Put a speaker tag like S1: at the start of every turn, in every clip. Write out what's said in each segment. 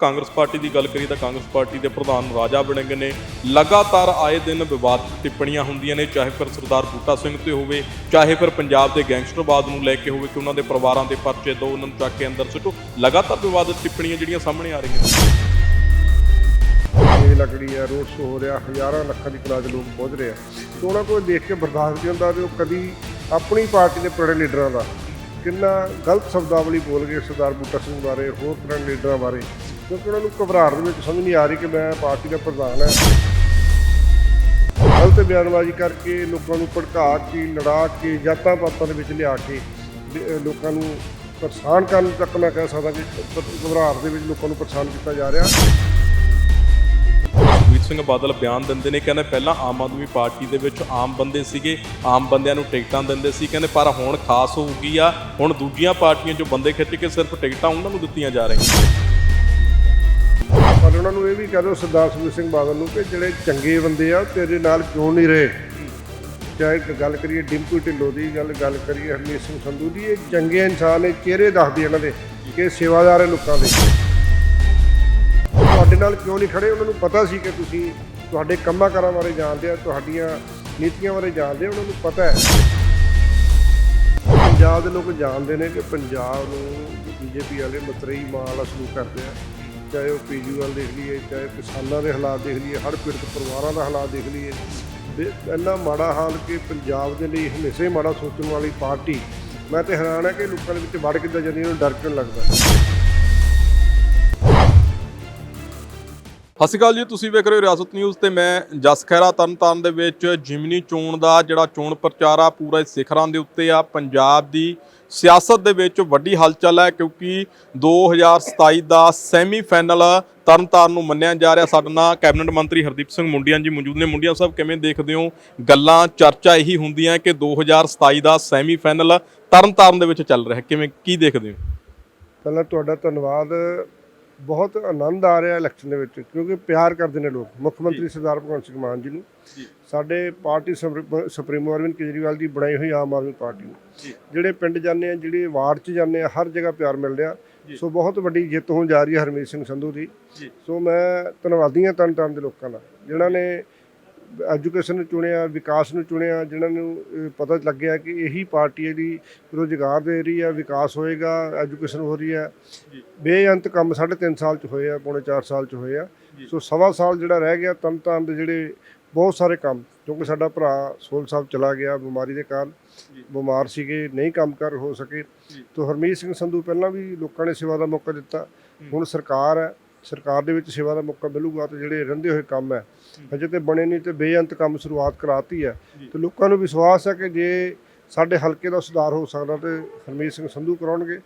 S1: Congress party ਦੀ ਗੱਲ ਕਰੀਏ ਤਾਂ ਕਾਂਗਰਸ ਪਾਰਟੀ ਦੇ ਪ੍ਰਧਾਨ ਰਾਜਾ ਵੜਿੰਗ ਨੇ ਲਗਾਤਾਰ ਆਏ ਦਿਨ ਵਿਵਾਦਤ ਟਿੱਪਣੀਆਂ ਹੁੰਦੀਆਂ ਨੇ, ਚਾਹੇ ਫਿਰ ਸਰਦਾਰ ਬੂਟਾ ਸਿੰਘ ਤੇ ਹੋਵੇ, ਚਾਹੇ ਫਿਰ ਪੰਜਾਬ ਦੇ ਗੈਂਗਸਟਰਵਾਦ ਨੂੰ ਲੈ ਕੇ ਹੋਵੇ ਕਿ ਉਹਨਾਂ ਦੇ ਪਰਿਵਾਰਾਂ ਦੇ ਪਰਚੇ ਦੋ ਉਹਨਾਂ ਨੂੰ ਚੱਕ ਕੇ ਅੰਦਰ ਸੁੱਟੋ, ਲਗਾਤਾਰ ਵਿਵਾਦਿਤ ਟਿੱਪਣੀਆਂ ਜਿਹੜੀਆਂ ਸਾਹਮਣੇ ਆ ਰਹੀਆਂ ਨੇ।
S2: ਇਹ ਲੱਕੜੀ ਆ ਰੋਡ ਸ਼ੋ ਹੋ ਰਿਹਾ, ਹਜ਼ਾਰਾਂ ਲੱਖਾਂ ਦੀ ਕਲਾਜ ਲੋਕ ਪਹੁੰਚ ਰਹੇ ਆ। ਤੇ ਉਹਨਾਂ ਕੋਲ ਦੇਖ ਕੇ ਬਰਦਾਸ਼ਤ ਨਹੀਂ ਹੁੰਦਾ ਤੇ ਉਹ ਕਦੀ ਆਪਣੀ ਪਾਰਟੀ ਦੇ ਪੁਰਾਣੇ ਲੀਡਰਾਂ ਦਾ ਕਿੰਨਾ ਗਲਤ ਸ਼ਬਦਾਵਲੀ ਬੋਲ ਗਏ ਸਰਦਾਰ ਬੂਟਾ ਸਿੰਘ ਬਾਰੇ, ਹੋਰ ਪੁਰਾਣੇ ਲੀਡਰਾਂ ਬਾਰੇ। ਕਿਉਂਕਿ ਉਹਨਾਂ ਨੂੰ ਘਬਰਾਹਟ ਦੇ ਵਿੱਚ ਸਮਝ ਨਹੀਂ ਆ ਰਹੀ ਕਿ ਮੈਂ ਪਾਰਟੀ ਦਾ ਪ੍ਰਧਾਨ ਹਾਂ। ਗਲਤ ਬਿਆਨਬਾਜ਼ੀ ਕਰਕੇ ਲੋਕਾਂ ਨੂੰ ਭੜਕਾ ਕੇ, ਲੜਾ ਕੇ, ਜਾਤਾਂ ਪਾਤਾਂ ਦੇ ਵਿੱਚ ਲਿਆ ਕੇ ਲੋਕਾਂ ਨੂੰ ਪਰੇਸ਼ਾਨ ਕਰਨ ਤੱਕ ਮੈਂ ਕਹਿ ਸਕਦਾ ਕਿ ਘਬਰਾਹਟ ਦੇ ਵਿੱਚ ਲੋਕਾਂ ਨੂੰ ਪਰੇਸ਼ਾਨ ਕੀਤਾ ਜਾ ਰਿਹਾ।
S1: ਸੁਖਬੀਰ ਸਿੰਘ ਬਾਦਲ ਬਿਆਨ ਦਿੰਦੇ ਨੇ, ਕਹਿੰਦੇ ਪਹਿਲਾਂ ਆਮ ਆਦਮੀ ਪਾਰਟੀ ਦੇ ਵਿੱਚ ਆਮ ਬੰਦੇ ਸੀਗੇ, ਆਮ ਬੰਦਿਆਂ ਨੂੰ ਟਿਕਟਾਂ ਦਿੰਦੇ ਸੀ, ਕਹਿੰਦੇ ਪਰ ਹੁਣ ਖਾਸ ਹੋ ਗਈ ਆ, ਹੁਣ ਦੂਜੀਆਂ ਪਾਰਟੀਆਂ 'ਚੋਂ ਬੰਦੇ ਖਿੱਚ ਕੇ ਸਿਰਫ ਟਿਕਟਾਂ ਉਹਨਾਂ ਨੂੰ ਦਿੱਤੀਆਂ ਜਾ ਰਹੀਆਂ।
S2: ਪਰ ਉਹਨਾਂ ਨੂੰ ਇਹ ਵੀ ਕਹਿ ਦਿਓ ਸਰਦਾਰ ਸੁਖਬੀਰ ਸਿੰਘ ਬਾਦਲ ਨੂੰ ਕਿ ਜਿਹੜੇ ਚੰਗੇ ਬੰਦੇ ਆ, ਤੇਰੇ ਨਾਲ ਕਿਉਂ ਨਹੀਂ ਰਹੇ? ਚਾਹੇ ਗੱਲ ਕਰੀਏ ਡਿੰਪੂ ਢਿੱਲੋਂ ਦੀ ਗੱਲ ਗੱਲ ਕਰੀਏ ਹਰਮੀਤ ਸਿੰਘ ਸੰਧੂ ਦੀ, ਇਹ ਚੰਗੇ ਇਨਸਾਨ ਨੇ, ਚਿਹਰੇ ਦੱਸਦੇ ਇਹਨਾਂ ਦੇ ਕਿ ਸੇਵਾਦਾਰ ਹੈ ਲੋਕਾਂ ਦੇ। ਤੁਹਾਡੇ ਨਾਲ ਕਿਉਂ ਨਹੀਂ ਖੜੇ? ਉਹਨਾਂ ਨੂੰ ਪਤਾ ਸੀ ਕਿ ਤੁਸੀਂ ਤੁਹਾਡੇ ਕੰਮਾਂ ਕਾਰਾਂ ਬਾਰੇ ਜਾਣਦੇ ਆ, ਤੁਹਾਡੀਆਂ ਨੀਤੀਆਂ ਬਾਰੇ ਜਾਣਦੇ ਆ, ਉਹਨਾਂ ਨੂੰ ਪਤਾ ਹੈ। ਪੰਜਾਬ ਦੇ ਲੋਕ ਜਾਣਦੇ ਨੇ ਕਿ ਪੰਜਾਬ ਨੂੰ ਬੀਜੇਪੀ ਵਾਲੇ ਮਤਰੇਈ ਮਾਂ ਵਾਲਾ ਸਲੂਕ ਕਰਦੇ ਆ। ਚਾਹੇ ਉਹ ਪੀਜੂ ਵਾਲ ਦੇਖ ਲਈਏ, ਚਾਹੇ ਕਿਸਾਨਾਂ ਦੇ ਹਾਲਾਤ ਦੇਖ ਲਈਏ ਹੜ੍ਹ ਪੀੜਤ ਪਰਿਵਾਰਾਂ ਦਾ ਹਾਲਾਤ ਦੇਖ ਲਈਏ। ਵੀ ਇੰਨਾ ਮਾੜਾ ਹਾਲ ਕਿ ਪੰਜਾਬ ਦੇ ਲਈ ਹਮੇਸ਼ਾ ਹੀ ਮਾੜਾ ਸੋਚਣ ਵਾਲੀ ਪਾਰਟੀ, ਮੈਂ ਤੇ ਹੈਰਾਨ ਹਾਂ ਕਿ ਲੋਕਾਂ ਦੇ ਵਿੱਚ ਵੜ ਕਿੱਦਾਂ ਜਾਂਦੀ ਉਹਨੂੰ ਡਰ ਕਿਉਂ ਲੱਗਦਾ?
S1: ਸਤਿ ਸ਼੍ਰੀ ਅਕਾਲ ਜੀ, ਤੁਸੀਂ ਵੇਖ ਰਹੇ ਹੋ ਰਿਆਸਤ ਨਿਊਜ਼ ਤੇ ਮੈਂ ਜਸ ਖੈਰਾ ਤਰਨਤਾਰਨ ਦੇ ਵਿੱਚ ਜਿਮਨੀ ਚੋਣ ਦਾ ਜਿਹੜਾ ਚੋਣ ਪ੍ਰਚਾਰ ਆ, ਪੂਰਾ ਸਿਖਰਾਂ ਦੇ ਉੱਤੇ ਆ। ਪੰਜਾਬ ਦੀ ਸਿਆਸਤ ਦੇ ਵਿੱਚ ਵੱਡੀ ਹਲਚਲ ਹੈ ਕਿਉਂਕਿ 2027 ਦਾ ਸੈਮੀ ਫਾਈਨਲ ਤਰਨਤਾਰਨ ਨੂੰ ਮੰਨਿਆ ਜਾ ਰਿਹਾ। ਸਾਡੇ ਨਾਲ ਕੈਬਨਿਟ ਮੰਤਰੀ ਹਰਦੀਪ ਸਿੰਘ ਮੁੰਡੀਆਂ ਜੀ ਮੌਜੂਦ ਨੇ। ਮੁੰਡੀਆਂ ਸਾਹਿਬ, ਕਿਵੇਂ ਦੇਖਦੇ ਹੋ? ਗੱਲਾਂ, ਚਰਚਾ ਇਹੀ ਹੁੰਦੀਆਂ ਕਿ 2027 ਦਾ ਸੈਮੀ ਫਾਈਨਲ ਤਰਨਤਾਰਨ ਦੇ ਵਿੱਚ ਚੱਲ ਰਿਹਾ। ਕਿਵੇਂ, ਕੀ ਦੇਖਦੇ ਹੋ?
S2: ਪਹਿਲਾਂ ਤੁਹਾਡਾ ਧੰਨਵਾਦ। ਬਹੁਤ ਆਨੰਦ ਆ ਰਿਹਾ ਇਲੈਕਸ਼ਨ ਦੇ ਵਿੱਚ ਕਿਉਂਕਿ ਪਿਆਰ ਕਰਦੇ ਨੇ ਲੋਕ। ਮੁੱਖ ਮੰਤਰੀ ਸਰਦਾਰ ਭਗਵੰਤ ਸਿੰਘ ਮਾਨ ਜੀ ਨੂੰ। ਸਾਡੇ ਪਾਰਟੀ ਸੁਪਰੀ- ਸੁਪਰੀਮੋ ਅਰਵਿੰਦ ਕੇਜਰੀਵਾਲ ਦੀ ਬਣਾਈ ਹੋਈ ਆਮ ਆਦਮੀ ਪਾਰਟੀ ਨੂੰ। ਜਿਹੜੇ ਪਿੰਡ ਜਾਂਦੇ ਆ ਜਿਹੜੇ ਵਾਰਡ 'ਚ ਜਾਂਦੇ ਆ ਹਰ ਜਗ੍ਹਾ ਪਿਆਰ ਮਿਲ ਰਿਹਾ। ਸੋ ਬਹੁਤ ਵੱਡੀ ਜਿੱਤ ਹੋਣ ਜਾ ਰਹੀ ਹੈ ਹਰਮੀਤ ਸਿੰਘ ਸੰਧੂ ਦੀ। ਸੋ ਮੈਂ ਧੰਨਵਾਦੀ ਹਾਂ ਤਨ ਤਨ ਦੇ ਲੋਕਾਂ ਦਾ ਜਿਨ੍ਹਾਂ ਨੇ ਐਜੂਕੇਸ਼ਨ ਨੂੰ ਚੁਣਿਆ ਵਿਕਾਸ ਨੂੰ ਚੁਣਿਆ ਜਿਨ੍ਹਾਂ ਨੂੰ ਪਤਾ ਲੱਗਿਆ ਕਿ ਇਹੀ ਪਾਰਟੀ ਇਹਦੀ ਰੋਜ਼ਗਾਰ ਦੇ ਰਹੀ ਹੈ ਵਿਕਾਸ ਹੋਏਗਾ ਐਜੂਕੇਸ਼ਨ ਹੋ ਰਹੀ ਹੈ। ਬੇਅੰਤ ਕੰਮ ਸਾਢੇ ਤਿੰਨ ਸਾਲ ਚ ਹੋਏ ਆ ਪੌਣੇ 4 ਸਾਲ ਚ ਹੋਏ ਆ। ਸੋ ਸਵਾ ਸਾਲ ਜਿਹੜਾ ਰਹਿ ਗਿਆ ਤਨ ਤਨ ਦੇ ਜਿਹੜੇ ਬਹੁਤ ਸਾਰੇ ਕੰਮ ਕਿਉਂਕਿ ਸਾਡਾ ਭਰਾ ਸੋਲ ਸਾਹਿਬ ਚਲਾ ਗਿਆ ਬਿਮਾਰੀ ਦੇ ਕਾਰਨ ਬਿਮਾਰ ਸੀਗੇ ਨਹੀਂ ਕੰਮ ਕਰ ਹੋ ਸਕੇ। ਤੋ ਹਰਮੀਤ ਸਿੰਘ ਸੰਧੂ ਪਹਿਲਾਂ ਵੀ ਲੋਕਾਂ ਨੇ ਸੇਵਾ ਦਾ ਮੌਕਾ ਦਿੱਤਾ। ਹੁਣ ਸਰਕਾਰ ਹੈ। ਸਰਕਾਰ ਦੇ ਵਿੱਚ ਸੇਵਾ ਦਾ ਮੌਕਾ ਮਿਲੂਗਾ ਤੇ ਜਿਹੜੇ ਰਹਿੰਦੇ ਹੋਏ ਕੰਮ ਹੈ ਅਜੇ ਤੇ ਬਣੇ ਨਹੀਂ ਤੇ ਬੇਅੰਤ ਕੰਮ ਸ਼ੁਰੂਆਤ ਕਰਾਤੀ ਹੈ। ਤੇ ਲੋਕਾਂ ਨੂੰ ਵਿਸ਼ਵਾਸ ਹੈ ਕਿ ਜੇ ਸਾਡੇ ਹਲਕੇ ਦਾ ਸੁਧਾਰ ਹੋ ਸਕਦਾ ਤੇ ਹਰਮੀਤ ਸਿੰਘ ਸੰਧੂ ਕਰਾਉਣਗੇ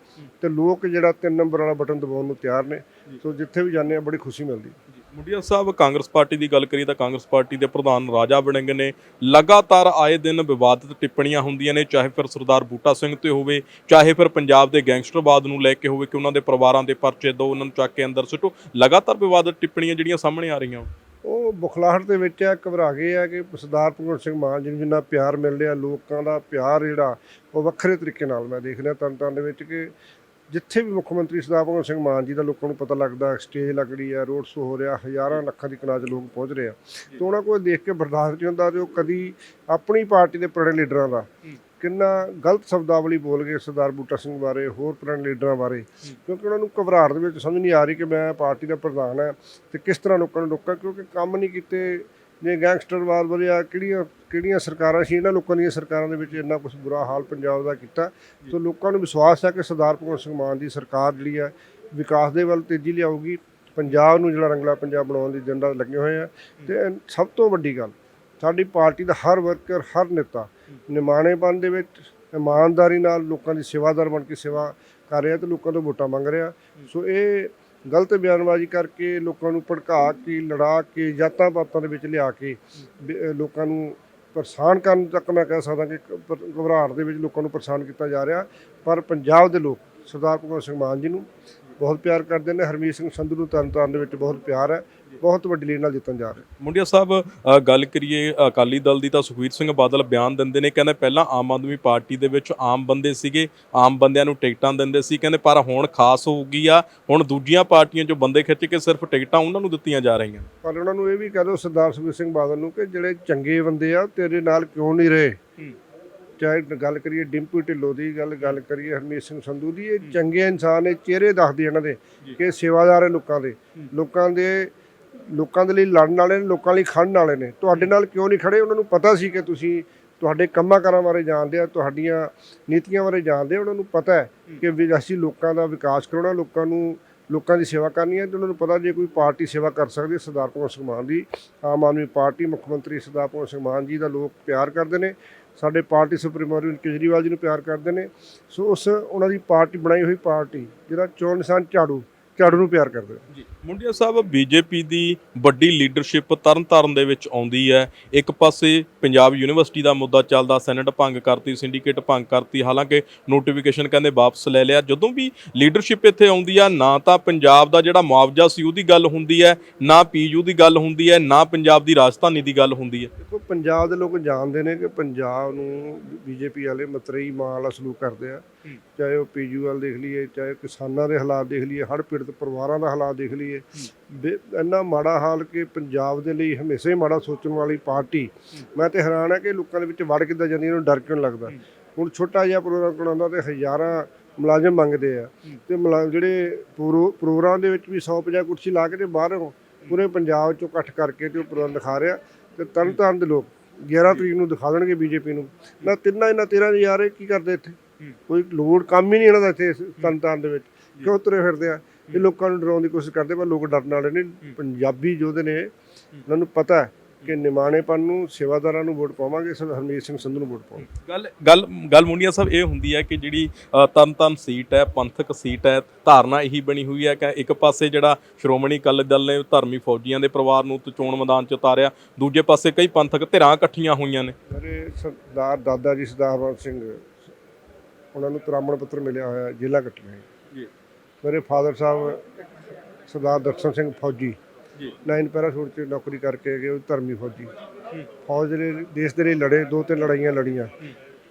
S2: ਤੇ ਲੋਕ ਜਿਹੜਾ 3 ਨੰਬਰ ਵਾਲਾ ਬਟਨ ਦਬਾਉਣ ਨੂੰ ਤਿਆਰ ਨੇ। ਸੋ ਜਿੱਥੇ ਵੀ ਜਾਂਦੇ ਆ ਬੜੀ ਖੁਸ਼ੀ ਮਿਲਦੀ
S1: ਮੁੰਡੀਆ ਸਾਹਿਬ, ਕਾਂਗਰਸ ਪਾਰਟੀ ਦੀ ਗੱਲ ਕਰੀਏ ਤਾਂ ਕਾਂਗਰਸ ਪਾਰਟੀ ਦੇ ਪ੍ਰਧਾਨ ਰਾਜਾ ਵੜਿੰਗ ਨੇ ਲਗਾਤਾਰ ਆਏ ਦਿਨ ਵਿਵਾਦਿਤ ਟਿੱਪਣੀਆਂ ਹੁੰਦੀਆਂ ਨੇ, ਚਾਹੇ ਫਿਰ ਸਰਦਾਰ ਬੂਟਾ ਸਿੰਘ ਤੇ ਹੋਵੇ, ਚਾਹੇ ਫਿਰ ਪੰਜਾਬ ਦੇ ਗੈਂਗਸਟਰਵਾਦ ਨੂੰ ਲੈ ਕੇ ਹੋਵੇ ਕਿ ਉਹਨਾਂ ਦੇ ਪਰਿਵਾਰਾਂ ਦੇ ਪਰਚੇ ਦੋ ਉਹਨਾਂ ਨੂੰ ਚੱਕ ਕੇ ਅੰਦਰ ਸੁੱਟੋ। ਲਗਾਤਾਰ ਵਿਵਾਦਿਤ ਟਿੱਪਣੀਆਂ ਜਿਹੜੀਆਂ ਸਾਹਮਣੇ ਆ ਰਹੀਆਂ
S2: ਉਹ। ਬੁਖਲਾਹਟ ਦੇ ਵਿੱਚ ਆ ਘਬਰਾ ਗਏ ਆ ਕਿ ਸਰਦਾਰ ਭਗਵੰਤ ਸਿੰਘ ਮਾਨ ਜੀ ਨੂੰ ਜਿੰਨਾ ਪਿਆਰ ਮਿਲ ਰਿਹਾ, ਲੋਕਾਂ ਦਾ ਪਿਆਰ ਜਿਹੜਾ, ਉਹ ਵੱਖਰੇ ਤਰੀਕੇ ਨਾਲ ਮੈਂ ਦੇਖ ਰਿਹਾ ਤਨ ਤਨ ਦੇ ਵਿੱਚ ਕਿ ਜਿੱਥੇ ਵੀ ਮੁੱਖ ਮੰਤਰੀ ਸਰਦਾਰ ਭਗਵੰਤ ਸਿੰਘ ਮਾਨ ਜੀ ਦਾ ਲੋਕਾਂ ਨੂੰ ਪਤਾ ਲੱਗਦਾ ਸਟੇਜ ਲੱਗਦੀ ਆ ਰੋਡ ਸ਼ੋ ਹੋ ਰਿਹਾ ਹਜ਼ਾਰਾਂ ਲੱਖਾਂ ਦੀ ਕਨਾਜ ਲੋਕ ਪਹੁੰਚ ਰਹੇ ਆ। ਤੇ ਉਹਨਾਂ ਕੋਲ ਦੇਖ ਕੇ ਬਰਦਾਸ਼ਤ ਨਹੀਂ ਹੁੰਦਾ ਉਹ ਕਦੀ ਆਪਣੀ ਪਾਰਟੀ ਦੇ ਪੁਰਾਣੇ ਲੀਡਰਾਂ ਦਾ ਕਿੰਨਾ ਗਲਤ ਸ਼ਬਦਾਵਲੀ ਬੋਲ ਗਏ ਸਰਦਾਰ ਬੂਟਾ ਸਿੰਘ ਬਾਰੇ ਹੋਰ ਪੁਰਾਣੇ ਲੀਡਰਾਂ ਬਾਰੇ। ਕਿਉਂਕਿ ਉਹਨਾਂ ਨੂੰ ਘਬਰਾਹਟ ਦੇ ਵਿੱਚ ਸਮਝ ਨਹੀਂ ਆ ਰਹੀ ਕਿ ਮੈਂ ਪਾਰਟੀ ਦਾ ਪ੍ਰਧਾਨ ਹਾਂ ਤੇ ਕਿਸ ਤਰ੍ਹਾਂ ਲੋਕਾਂ ਨੂੰ ਰੋਕਾਂ ਕਿਉਂਕਿ ਕੰਮ ਨਹੀਂ ਕੀਤੇ ਜੇ ਗੈਂਗਸਟਰਵਾਦ ਵਧਿਆ ਕਿਹੜੀਆਂ ਕਿਹੜੀਆਂ ਸਰਕਾਰਾਂ ਸੀ, ਇਹਨਾਂ ਲੋਕਾਂ ਦੀਆਂ ਸਰਕਾਰਾਂ ਦੇ ਵਿੱਚ ਇੰਨਾ ਕੁਝ ਬੁਰਾ ਹਾਲ ਪੰਜਾਬ ਦਾ ਕੀਤਾ। ਸੋ ਲੋਕਾਂ ਨੂੰ ਵਿਸ਼ਵਾਸ ਹੈ ਕਿ ਸਰਦਾਰ ਭਗਵੰਤ ਸਿੰਘ ਮਾਨ ਦੀ ਸਰਕਾਰ ਜਿਹੜੀ ਹੈ ਵਿਕਾਸ ਦੇ ਵੱਲ ਤੇਜ਼ੀ ਲਿਆਊਗੀ। ਪੰਜਾਬ ਨੂੰ ਜਿਹੜਾ ਰੰਗਲਾ ਪੰਜਾਬ ਬਣਾਉਣ ਦੀ ਏਜੰਡਾ ਲੱਗੇ ਹੋਏ ਆ। ਤੇ ਸਭ ਤੋਂ ਵੱਡੀ ਗੱਲ, ਸਾਡੀ ਪਾਰਟੀ ਦਾ ਹਰ ਵਰਕਰ, ਹਰ ਨੇਤਾ ਨਿਮਾਣੇਪਨ ਦੇ ਵਿੱਚ, ਇਮਾਨਦਾਰੀ ਨਾਲ ਲੋਕਾਂ ਦੀ ਸੇਵਾਦਾਰ ਬਣ ਕੇ ਸੇਵਾ ਕਰ ਰਿਹਾ ਤੇ ਲੋਕਾਂ ਤੋਂ ਵੋਟਾਂ ਮੰਗ ਰਿਹਾ। ਸੋ ਇਹ ਗਲਤ ਬਿਆਨਬਾਜ਼ੀ ਕਰਕੇ ਲੋਕਾਂ ਨੂੰ ਭੜਕਾ ਕੇ, ਲੜਾ ਕੇ, ਜਾਤਾਂ ਪਾਤਾਂ ਦੇ ਵਿੱਚ ਲਿਆ ਕੇ ਲੋਕਾਂ ਨੂੰ ਪਰੇਸ਼ਾਨ ਕਰਨ ਤੱਕ ਮੈਂ ਕਹਿ ਸਕਦਾ ਕਿ ਘਬਰਾਹਟ ਦੇ ਵਿੱਚ ਲੋਕਾਂ ਨੂੰ ਪਰੇਸ਼ਾਨ ਕੀਤਾ ਜਾ ਰਿਹਾ। ਪਰ ਪੰਜਾਬ ਦੇ ਲੋਕ, ਸਰਦਾਰ ਭਗਵੰਤ ਸਿੰਘ ਮਾਨ ਜੀ ਨੂੰ ਬਹੁਤ ਪਿਆਰ ਕਰਦੇ ਨੇ, ਹਰਮੀਤ ਸਿੰਘ ਸੰਧੂ ਨੂੰ ਤਰਨਤਾਰਨ ਦੇ ਵਿੱਚ ਬਹੁਤ ਪਿਆਰ ਹੈ। ਬਹੁਤ ਵੱਡੀ ਲੀਡ ਨਾਲ ਜਿੱਤਣ ਜਾ ਰਹੇ
S1: ਮੁੰਡਿਆ ਸਾਹਿਬ ਅ, ਗੱਲ ਕਰੀਏ ਅਕਾਲੀ ਦਲ ਦੀ ਤਾਂ ਸੁਖਵੀਰ ਸਿੰਘ ਬਾਦਲ ਬਿਆਨ ਦਿੰਦੇ ਨੇ ਕਹਿੰਦੇ ਪਹਿਲਾਂ ਆਮ ਆਦਮੀ ਪਾਰਟੀ ਦੇ ਵਿੱਚ ਆਮ ਬੰਦੇ ਸੀਗੇ ਆਮ ਬੰਦਿਆਂ ਨੂੰ ਟਿਕਟਾਂ ਦਿੰਦੇ ਸੀ ਕਹਿੰਦੇ ਪਰ ਹੁਣ ਖਾਸ ਹੋ ਗਈ ਆ ਹੁਣ ਦੂਜੀਆਂ ਪਾਰਟੀਆਂ 'ਚੋਂ ਬੰਦੇ ਖਿੱਚ ਕੇ ਸਿਰਫ ਟਿਕਟਾਂ ਉਹਨਾਂ ਨੂੰ ਦਿੱਤੀਆਂ ਜਾ ਰਹੀਆਂ।
S2: ਪਰ ਉਹਨਾਂ ਨੂੰ ਇਹ ਵੀ ਕਹਿ ਦਿਓ ਸਰਦਾਰ ਸੁਖਬੀਰ ਸਿੰਘ ਬਾਦਲ ਨੂੰ ਕਿ ਜਿਹੜੇ ਚੰਗੇ ਬੰਦੇ ਆ ਤੇਰੇ ਨਾਲ ਕਿਉਂ ਨਹੀਂ ਰਹੇ? ਚਾਹੇ ਗੱਲ ਕਰੀਏ ਡਿੰਪੀ ਢਿੱਲੋਂ ਦੀ ਗੱਲ ਗੱਲ ਕਰੀਏ ਹਰਮੀਤ ਸਿੰਘ ਸੰਧੂ ਦੀ ਇਹ ਚੰਗੇ ਇਨਸਾਨ ਨੇ ਚਿਹਰੇ ਦੱਸਦੇ ਇਹਨਾਂ ਦੇ ਕਿ ਸੇਵਾਦਾਰ ਹੈ ਲੋਕਾਂ ਦੇ। ਲੋਕਾਂ ਦੇ ਲੋਕਾਂ ਦੇ ਲਈ ਲੜਨ ਵਾਲੇ ਨੇ, ਲੋਕਾਂ ਲਈ ਖੜਨ ਵਾਲੇ ਨੇ। ਤੁਹਾਡੇ ਨਾਲ ਕਿਉਂ ਨਹੀਂ ਖੜੇ? ਉਹਨਾਂ ਨੂੰ ਪਤਾ ਸੀ ਕਿ ਤੁਸੀਂ ਤੁਹਾਡੇ ਕੰਮਾਂ ਕਾਰਾਂ ਬਾਰੇ ਜਾਣਦੇ ਆ, ਤੁਹਾਡੀਆਂ ਨੀਤੀਆਂ ਬਾਰੇ ਜਾਣਦੇ ਆ। ਉਹਨਾਂ ਨੂੰ ਪਤਾ ਹੈ ਕਿ ਵੀ ਅਸੀਂ ਲੋਕਾਂ ਦਾ ਵਿਕਾਸ ਕਰਾਉਣਾ ਲੋਕਾਂ ਨੂੰ, ਲੋਕਾਂ ਦੀ ਸੇਵਾ ਕਰਨੀ ਹੈ ਤੇ ਉਹਨਾਂ ਨੂੰ ਪਤਾ ਜੇ ਕੋਈ ਪਾਰਟੀ ਸੇਵਾ ਕਰ ਸਕਦੀ ਹੈ, ਸਰਦਾਰ ਭਗਵੰਤ ਸਿੰਘ ਮਾਨ ਦੀ। ਆਮ ਆਦਮੀ ਪਾਰਟੀ ਮੁੱਖ ਮੰਤਰੀ ਸਰਦਾਰ ਭਗਵੰਤ ਸਿੰਘ ਮਾਨ ਜੀ ਦਾ ਲੋਕ ਪਿਆਰ ਕਰਦੇ ਨੇ। ਸਾਡੇ ਪਾਰਟੀ ਸੁਪਰੀਮੋ ਅਰਵਿੰਦ ਕੇਜਰੀਵਾਲ ਜੀ ਨੂੰ ਪਿਆਰ ਕਰਦੇ ਨੇ। ਸੋ ਉਸ, ਉਹਨਾਂ ਦੀ ਪਾਰਟੀ, ਬਣਾਈ ਹੋਈ ਪਾਰਟੀ, ਜਿਹੜਾ ਚੋਣ ਨਿਸ਼ਾਨ ਝਾੜੂ ਝਾੜੂ ਨੂੰ ਪਿਆਰ ਕਰਦੇ ਨੇ
S1: ਜੀ ਮੁੰਡਿਆ ਸਾਹਿਬ ਬੀਜੇਪੀ ਦੀ ਵੱਡੀ ਲੀਡਰਸ਼ਿਪ ਤਰਨਤਾਰਨ ਦੇ ਵਿੱਚ ਆਉਂਦੀ ਹੈ। ਇੱਕ ਪਾਸੇ ਪੰਜਾਬ ਯੂਨੀਵਰਸਿਟੀ ਦਾ ਮੁੱਦਾ ਚੱਲਦਾ ਸੈਨੇਟ ਭੰਗ ਕਰਤੀ ਸਿੰਡੀਕੇਟ ਭੰਗ ਕਰਤੀ ਹਾਲਾਂਕਿ ਨੋਟੀਫਿਕੇਸ਼ਨ ਕਹਿੰਦੇ ਵਾਪਸ ਲੈ ਲਿਆ। ਜਦੋਂ ਵੀ ਲੀਡਰਸ਼ਿਪ ਇੱਥੇ ਆਉਂਦੀ ਆ ਨਾ ਤਾਂ ਪੰਜਾਬ ਦਾ ਜਿਹੜਾ ਮੁਆਵਜ਼ਾ ਸੀ ਉਹਦੀ ਗੱਲ ਹੁੰਦੀ ਹੈ ਨਾ ਪੀਯੂ ਦੀ ਗੱਲ ਹੁੰਦੀ ਹੈ ਨਾ ਪੰਜਾਬ ਦੀ ਰਾਜਧਾਨੀ ਦੀ ਗੱਲ ਹੁੰਦੀ ਹੈ।
S2: ਦੇਖੋ ਪੰਜਾਬ ਦੇ ਲੋਕ ਜਾਣਦੇ ਨੇ ਕਿ ਪੰਜਾਬ ਨੂੰ ਬੀਜੇਪੀ ਵਾਲੇ ਮਤਰੇਈ ਮਾਂ ਵਾਲਾ ਸਲੂਕ ਕਰਦੇ ਆ। ਚਾਹੇ ਉਹ ਪੀਜੂ ਵਾਲ ਦੇਖ ਲਈਏ, ਚਾਹੇ ਕਿਸਾਨਾਂ ਦੇ ਹਾਲਾਤ ਦੇਖ ਲਈਏ, ਹੜ੍ਹ ਪੀੜਤ ਪਰਿਵਾਰਾਂ ਦਾ ਹਾਲਾਤ ਦੇਖ ਲਈਏ, ਬੇ- ਇੰਨਾ ਮਾੜਾ ਹਾਲ ਕਿ ਪੰਜਾਬ ਦੇ ਲਈ ਹਮੇਸ਼ਾ ਹੀ ਮਾੜਾ ਸੋਚਣ ਵਾਲੀ ਪਾਰਟੀ। ਮੈਂ ਤੇ ਹੈਰਾਨ ਆ ਕਿ ਲੋਕਾਂ ਦੇ ਵਿੱਚ ਵੜ ਕਿੱਦਾਂ ਜਾਂਦੀ ਇਹਨੂੰ ਡਰ ਕਿਉਂ ਨੀ ਲੱਗਦਾ? ਹੁਣ ਛੋਟਾ ਜਿਹਾ ਪ੍ਰੋਗਰਾਮ ਕਰਾਉਂਦਾ ਤੇ ਹਜ਼ਾਰਾਂ ਮੁਲਾਜ਼ਮ ਮੰਗਦੇ ਆ ਤੇ ਮੁਲਾ- ਜਿਹੜੇ ਪ੍ਰੋ- ਪ੍ਰੋਗਰਾਮ ਦੇ ਵਿੱਚ ਵੀ 150 ਕੁਰਸੀ ਲਾ ਕੇ ਤੇ ਬਾਹਰੋਂ ਪੂਰੇ ਪੰਜਾਬ ਚੋਂ ਇਕੱਠ ਕਰਕੇ ਤੇ ਉਹ ਪ੍ਰੋਗਰਾਮ ਦਿਖਾ ਰਿਹਾ। ਤੇ ਤਰਨ ਤਾਰਨ ਦੇ ਲੋਕ 11 ਤਰੀਕ ਨੂੰ ਦਿਖਾ ਦੇਣਗੇ ਬੀਜੇਪੀ ਨੂੰ। ਨਾ ਤਿੰਨਾਂ, ਇਹਨਾਂ 13 ਦੇ ਯਾਰ ਇਹ ਕੀ ਕਰਦੇ ਇੱਥੇ? ਕੋਈ ਲੋੜ ਕੰਮ ਹੀ ਨਹੀਂ ਇਹਨਾਂ ਦਾ ਇੱਥੇ ਤਾਰਨ ਦੇ ਵਿੱਚ। ਕਿਉਂ ਤੁਰੇ ਫਿਰਦੇ ਆ? ਇਹ ਲੋਕਾਂ ਨੂੰ ਡਰਾਉਣ ਦੀ ਕੋਸ਼ਿਸ਼ ਕਰਦੇ ਪਰ ਲੋਕ ਡਰਨ ਵਾਲੇ ਨਹੀਂ ਪੰਜਾਬੀ ਯੋਧੇ ਨੇ ਉਹਨਾਂ ਨੂੰ ਪਤਾ ਹੈ ਕਿ ਨਿਮਾਣੇਪਨ ਨੂੰ ਸੇਵਾਦਾਰਾਂ ਨੂੰ ਵੋਟ ਪਾਵਾਂਗੇ ਸਰ ਹਰਮੀਤ ਸਿੰਘ ਸੰਧੂ ਨੂੰ ਵੋਟ ਪਾਵਾਂਗੇ
S1: ਗੱਲ ਗੱਲ ਗੱਲ ਮੁੰਡਿਆ ਸਾਹਿਬ ਇਹ ਹੁੰਦੀ ਹੈ ਕਿ ਜਿਹੜੀ ਅ, ਤਰਨਤਾਰਨ ਸੀਟ ਹੈ ਪੰਥਕ ਸੀਟ ਹੈ ਧਾਰਨਾ ਇਹੀ ਬਣੀ ਹੋਈ ਹੈ ਕਿ ਇੱਕ ਪਾਸੇ ਜਿਹੜਾ ਸ਼੍ਰੋਮਣੀ ਅਕਾਲੀ ਦਲ ਨੇ ਧਰਮੀ ਫੌਜੀਆਂ ਦੇ ਪਰਿਵਾਰ ਨੂੰ ਚੋਣ ਮੈਦਾਨ 'ਚ ਉਤਾਰਿਆ ਦੂਜੇ ਪਾਸੇ ਕਈ ਪੰਥਕ ਧਿਰਾਂ ਇਕੱਠੀਆਂ ਹੋਈਆਂ ਨੇ।
S2: ਮੇਰੇ ਸਰਦਾਰ ਦਾਦਾ ਜੀ ਸਰਦਾਰ ਸਿੰਘ ਉਹਨਾਂ ਨੂੰ ਤਰਾਮਣ ਪੱਤਰ ਮਿਲਿਆ ਹੋਇਆ ਜ਼ਿਲ੍ਹਾ ਕੱਟਣੇ
S1: ਜੀ।
S2: ਮੇਰੇ ਫਾਦਰ ਸਾਹਿਬ ਸਰਦਾਰ ਦਰਸ਼ਨ ਸਿੰਘ ਫੌਜੀ
S1: ਜੀ।
S2: ਨਾਈਨ ਪੈਰਾਸ਼ੂਟ 'ਚ ਨੌਕਰੀ ਕਰਕੇ ਗਏ ਉਹ ਧਰਮੀ ਫੌਜੀ। ਫੌਜ ਦੇ ਲਈ- ਦੇਸ਼ ਦੇ ਲਈ ਲੜੇ ਦੋ ਤਿੰਨ ਲੜਾਈਆਂ ਲੜੀਆਂ।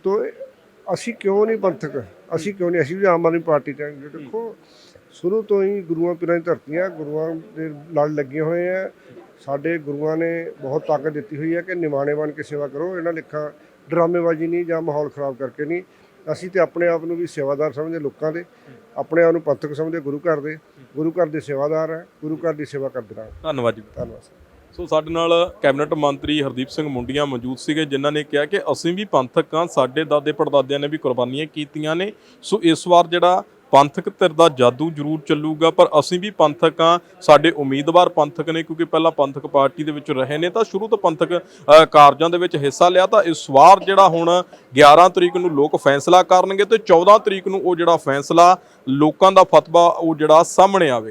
S2: ਤੋ ਅਸੀਂ ਕਿਉਂ ਨਹੀਂ ਪੰਥਕ? ਅਸੀਂ ਕਿਉਂ ਨਹੀਂ? ਅਸੀਂ ਵੀ ਆਮ ਆਦਮੀ ਪਾਰਟੀ ਚ ਹਾਂ। ਦੇਖੋ ਸ਼ੁਰੂ ਤੋਂ ਹੀ ਗੁਰੂਆਂ ਪੀਰਾਂ ਦੀ ਧਰਤੀਆਂ ਗੁਰੂਆਂ ਦੇ ਲੜ ਲੱਗੇ ਹੋਏ ਆ। ਸਾਡੇ ਗੁਰੂਆਂ ਨੇ ਬਹੁਤ ਤਾਕਤ ਦਿੱਤੀ ਹੋਈ ਹੈ ਕਿ ਨਿਮਾਣੇ ਬਣ ਕੇ ਸੇਵਾ ਕਰੋ। ਇਹਨਾਂ ਲਿਖਾਂ ਡਰਾਮੇਬਾਜ਼ੀ ਨਹੀਂ ਜਾਂ ਮਾਹੌਲ ਖਰਾਬ ਕਰਕੇ ਨਹੀਂ। ਅਸੀਂ ਤੇ ਆਪਣੇ ਆਪ ਨੂੰ ਵੀ ਸੇਵਾਦਾਰ ਸਮਝਦੇ ਲੋਕਾਂ ਦੇ ਆਪਣੇ ਆਪ ਨੂੰ ਪੰਥਕ ਸਮਝਦੇ ਗੁਰੂ ਘਰ ਦੇ। ਗੁਰੂ ਘਰ ਦੇ ਸੇਵਾਦਾਰ ਹੈ ਗੁਰੂ ਘਰ ਦੀ ਸੇਵਾ ਕਰਦੇ ਰਹਾਂਗੇ
S1: ਧੰਨਵਾਦ ਜੀ।
S2: ਧੰਨਵਾਦ
S1: ਸੋ ਸਾਡੇ ਨਾਲ ਕੈਬਨਿਟ ਮੰਤਰੀ ਹਰਦੀਪ ਸਿੰਘ ਮੁੰਡੀਆਂ ਮੌਜੂਦ ਸੀਗੇ ਜਿਨ੍ਹਾਂ ਨੇ ਕਿਹਾ ਕਿ ਅਸੀਂ ਵੀ ਪੰਥਕ ਹਾਂ ਸਾਡੇ ਦਾਦੇ ਪੜਦਾਦਿਆਂ ਨੇ ਵੀ ਕੁਰਬਾਨੀਆਂ ਕੀਤੀਆਂ ਨੇ। ਸੋ ਇਸ ਵਾਰ ਜਿਹੜਾ ਪੰਥਕ ਧਿਰ ਦਾ ਜਾਦੂ ਜ਼ਰੂਰ ਚੱਲੂਗਾ, ਪਰ ਅਸੀਂ ਵੀ ਪੰਥਕ ਹਾਂ, ਸਾਡੇ ਉਮੀਦਵਾਰ ਪੰਥਕ ਨੇ, ਕਿਉਂਕਿ ਪਹਿਲਾਂ ਪੰਥਕ ਪਾਰਟੀ ਦੇ ਵਿੱਚ ਰਹੇ ਨੇ, ਤਾਂ ਸ਼ੁਰੂ ਤੋਂ ਪੰਥਕ ਕਾਰਜਾਂ ਦੇ ਵਿੱਚ ਹਿੱਸਾ ਲਿਆ, ਤਾਂ ਇਸ ਵਾਰ ਜਿਹੜਾ ਹੁਣ 11 ਤਰੀਕ ਨੂੰ ਲੋਕ ਫੈਸਲਾ ਕਰਨਗੇ ਤੇ 14 ਤਰੀਕ ਨੂੰ ਉਹ ਜਿਹੜਾ ਫੈਸਲਾ ਲੋਕਾਂ ਦਾ ਫਤਵਾ ਉਹ ਜਿਹੜਾ ਸਾਹਮਣੇ ਆਵੇਗਾ।